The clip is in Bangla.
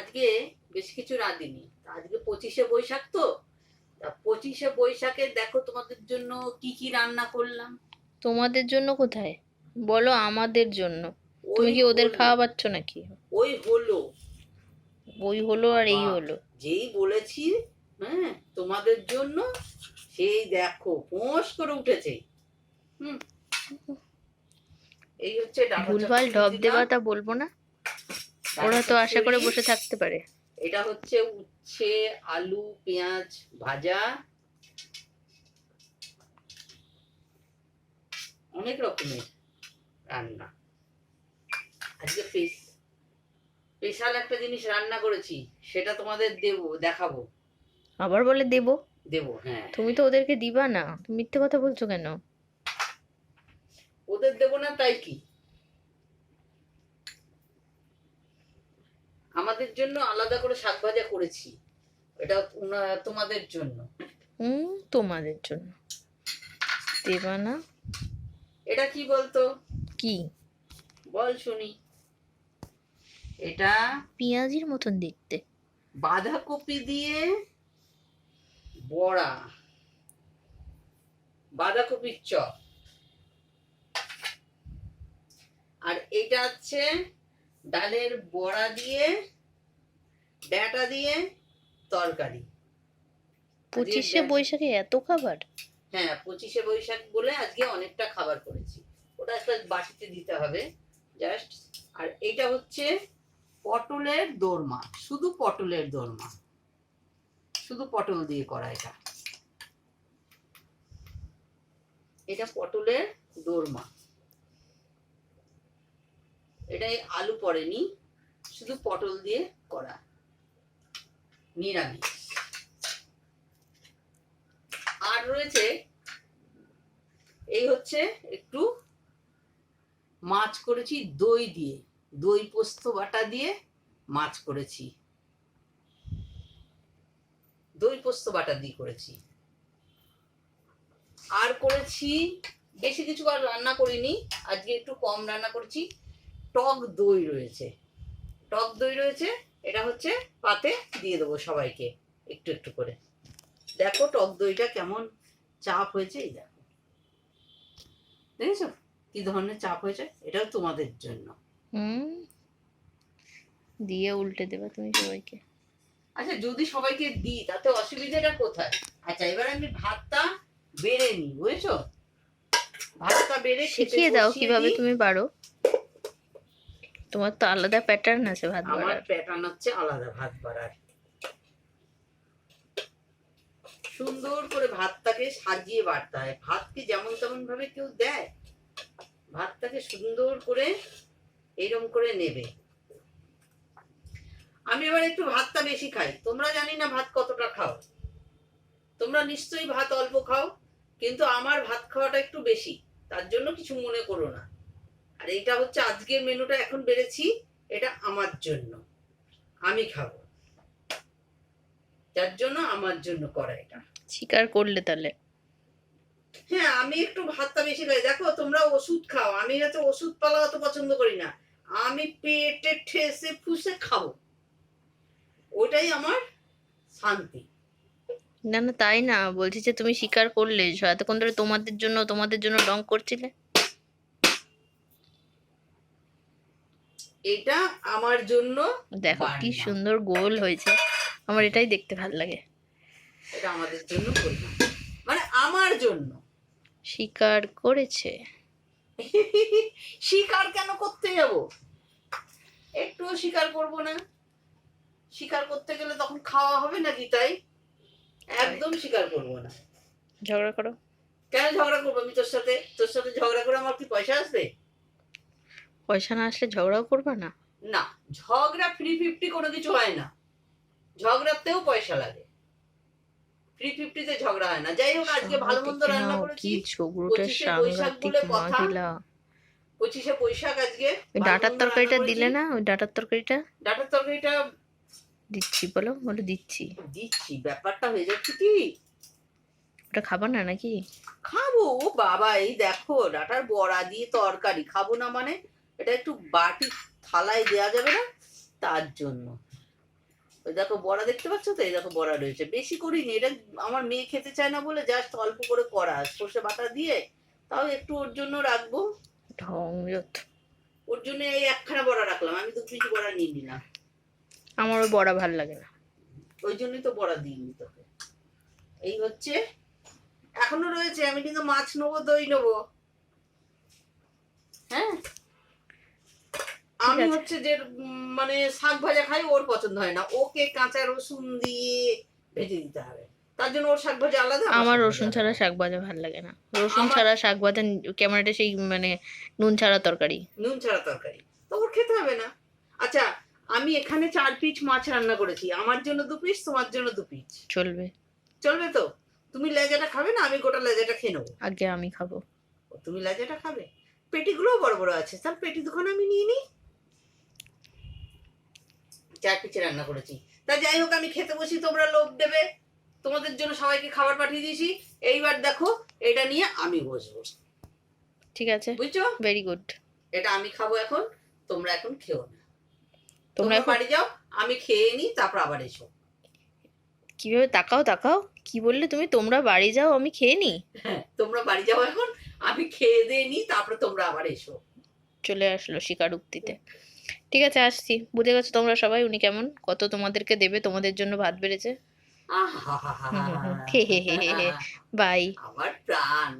আজকে বেশ কিছু রাঁধিনি। আজকে পঁচিশে বৈশাখ তো? পঁচিশে বৈশাখে দেখো তোমাদের জন্য কি কি রান্না করলাম? তোমাদের জন্য কোথায়? বলো আমাদের জন্য। তুমি কি ওদের হলো- খাওয়াবাচ্ছ নাকি? ওই হলো। ওই হলো আর এই হলো। যেই বলেছি হ্যাঁ তোমাদের জন্য সেই দেখো পোঁস করে উঠেছে। হুম। এই হচ্ছে ভুলভাল ঢপ। দেওয়া তা বলব না। ওরা তো আশা করে বসে থাকতে পারে। এটা হচ্ছে উচ্ছে আলু পেঁয়াজ ভাজা। অনেক রকমের রান্না। আজকে স্পেশাল একটা জিনিস রান্না করেছি সেটা তোমাদের দেবো দেখাবো। আবার বলে দেবো? দেবো হ্যাঁ। তুমি তো ওদেরকে দিবা না তুমি মিথ্যে কথা বলছো কেন? ওদের দেবো না তাই কি? আমাদের জন্য আলাদা করে শাক ভাজা করেছি। এটা তোমাদের জন্য। হুম তোমাদের জন্য। দেবা না এটা কি বলতো? কি? বল শুনি। এটা পেঁয়াজির মতন দেখতে। বাঁধাকপি দিয়ে বড়া। বাঁধাকপির চপ। আর এটা হচ্ছে ডালের বড়া দিয়ে ডাটা দিয়ে তরকারি। পঁচিশে বৈশাখে এত খাবার? হ্যাঁ পঁচিশে বৈশাখ বলে আজকে অনেকটা খাবার করেছি। ওটা একটা বাটিতে দিতে হবে জাস্ট আর এটা হচ্ছে পটলের দোরমা শুধু পটলের দোরমা। শুধু পটল দিয়ে করা এটা। এটা পটলের দোরমা। এটাই আলু পড়েনি, শুধু পটল দিয়ে করা। নিরামিষ। আর রয়েছে, এই হচ্ছে একটু মাছ করেছি দই দিয়ে। দই পোস্ত বাটা দিয়ে মাছ করেছি। দই পোস্ত বাটা দিয়ে করেছি। আর করেছি, বেশি কিছু আর রান্না করিনি, আজকে একটু কম রান্না করেছি। টক দই রয়েছে। টক দই রয়েছে এটা হচ্ছে পাতে দিয়ে দেবো সবাইকে একটু একটু করে। দেখো টক দইটা কেমন চাপ হয়েছে এই দেখো। দেখেছ? কি ধরনের চাপ হয়েছে? এটাও তোমাদের জন্য। হুম। দিয়ে উল্টে দেবে তুমি সবাইকে। আচ্ছা যদি সবাইকে দিই তাতে অসুবিধাটা কোথায়? আচ্ছা এবার আমি ভাতটা বেড়ে নিই বুঝেছ? ভাতটা বেড়ে শিখিয়ে দাও কীভাবে তুমি পারো। তোমার তো আলাদা প্যাটার্ন আছে ভাত আমার প্যাটার্ন হচ্ছে আলাদা ভাত বাড়ার। সুন্দর করে ভাতটাকে সাজিয়ে বাড়তে হয়। ভাতকে যেমন তেমন ভাবে কেউ দেয় ভাতটাকে সুন্দর করে এরম করে নেবে। আমি এবার একটু ভাতটা বেশি খাই। তোমরা জানি না ভাত কতটা খাও। তোমরা নিশ্চয়ই ভাত অল্প খাও কিন্তু আমার ভাত খাওয়াটা একটু বেশি। তার জন্য কিছু মনে করো না। আর এটা হচ্ছে আজকের মেনুটা এখন বেড়েছি এটা আমার জন্য। আমি খাব। যার জন্য আমার জন্য করা এটা। স্বীকার করলে তাহলে। হ্যাঁ আমি একটু ভাতটা বেশি খাই। দেখো তোমরা ওষুধ খাও। আমি হয়তো ওষুধ পালা অত পছন্দ করি না। আমি পেটে ঠেসে ফুসে খাব। ওটাই আমার শান্তি। না না তাই না। বলছি যে তুমি স্বীকার করলে এতক্ষণ ধরে তোমাদের জন্য তোমাদের জন্য ডং করছিলে। এটা আমার জন্য দেখো কি সুন্দর গোল হয়েছে। আমার এটাই দেখতে ভালো লাগে। এটা আমাদের জন্য করলাম মানে আমার জন্য। স্বীকার করেছে। স্বীকার কেন করতে যাব? একটুও স্বীকার করব না। স্বীকার করতে গেলে তখন খাওয়া হবে নাকি তাই? একদম স্বীকার করব না। ঝগড়া করো। কেন ঝগড়া করব আমি তোর সাথে? তোর সাথে ঝগড়া করে আমার কি পয়সা আসবে পয়সা না আসলে ঝগড়াও করবা না? না ঝগড়া ফ্রি ফিফটি কোনো কিছু হয় না। ঝগড়াতেও পয়সা লাগে। ফ্রি ফিফটিতে ঝগড়া হয় না। যাই হোক আজকে ভালো মন্দ রান্না করেছি। পঁচিশে বৈশাখ বলে কথা। পঁচিশে বৈশাখ আজকে ডাটার তরকারিটা দিলে না? ওই ডাটার তরকারিটা? ডাটার তরকারিটা দিচ্ছি বলো বলো দিচ্ছি। দিচ্ছি ব্যাপারটা হয়ে যাচ্ছে কি? ওটা খাবা না নাকি? খাব ও বাবা এই দেখো ডাটার বড়া দিয়ে তরকারি। খাব না মানে? এটা একটু বাটি থালায় দেওয়া যাবে না? তার জন্য। ওই দেখো বড়া দেখতে পাচ্ছ তো? এই দেখো বড়া রয়েছে। বেশি করিনি। এটা আমার মেয়ে খেতে চায় না বলে জাস্ট অল্প করে করা। সর্ষে বাটা দিয়ে তাও একটু ওর জন্য রাখব। ওর জন্য এই একখানা বড়া রাখলাম। আমি দু পিস বড়া নিয়ে নিলাম। আমার ওই বড়া ভালো লাগে না। ওই জন্যই তো বড়া দিইনি তোকে। এই হচ্ছে এখনও রয়েছে। আমি কিন্তু মাছ নেব দই নেব হ্যাঁ আমি হচ্ছে যে মানে শাক ভাজা খাই ওর পছন্দ হয় না। ওকে কাঁচা রসুন দিয়ে ভেজে দিতে হবে। তার জন্য ওর শাক ভাজা আলাদা আমার রসুন ছাড়া শাক ভাজা ভালো লাগে না। রসুন ছাড়া শাক ভাজা কেমন একটা সেই মানে নুন ছাড়া তরকারি। নুন ছাড়া তরকারি। তো ওর খেতে হবে না। আচ্ছা আমি এখানে চার পিস মাছ রান্না করেছি। আমার জন্য দু পিস তোমার জন্য দু পিস চলবে। চলবে তো? তুমি লেজাটা খাবে না? আমি গোটা লেজাটা খেয়ে নেব। আগে আমি খাব। তুমি লেজাটা খাবে? পেটিগুলোও বড় বড় আছে। তার পেটি দুখানে আমি নিয়ে নিই। চার পিচে রান্না করেছি। তা যাই হোক আমি খেতে বসি তোমরা লোভ দেবে। তোমাদের জন্য সবাইকে খাবার পাঠিয়ে দিয়েছি। এইবার দেখো এটা নিয়ে আমি বসবো। ঠিক আছে। বুঝছ? ভেরি গুড এটা আমি খাব এখন তোমরা এখন খেও না। তোমরা বাড়ি যাও আমি খেয়ে নিই তারপর আবার এসো। কীভাবে তাকাও তাকাও। কি বললে তুমি? তোমরা বাড়ি যাও আমি খেয়ে নি। হ্যাঁ তোমরা বাড়ি যাও এখন আমি খেয়ে দিয়ে নিই তারপরে তোমরা আবার এসো। চলে আসলো শিকার উক্তিতে ঠিক আছে আসছি বুঝে গেছো তোমরা সবাই উনি কেমন কত তোমাদেরকে দেবে তোমাদের জন্য ভাত বেড়েছে হে হে হে হে। বাই আমার প্রাণ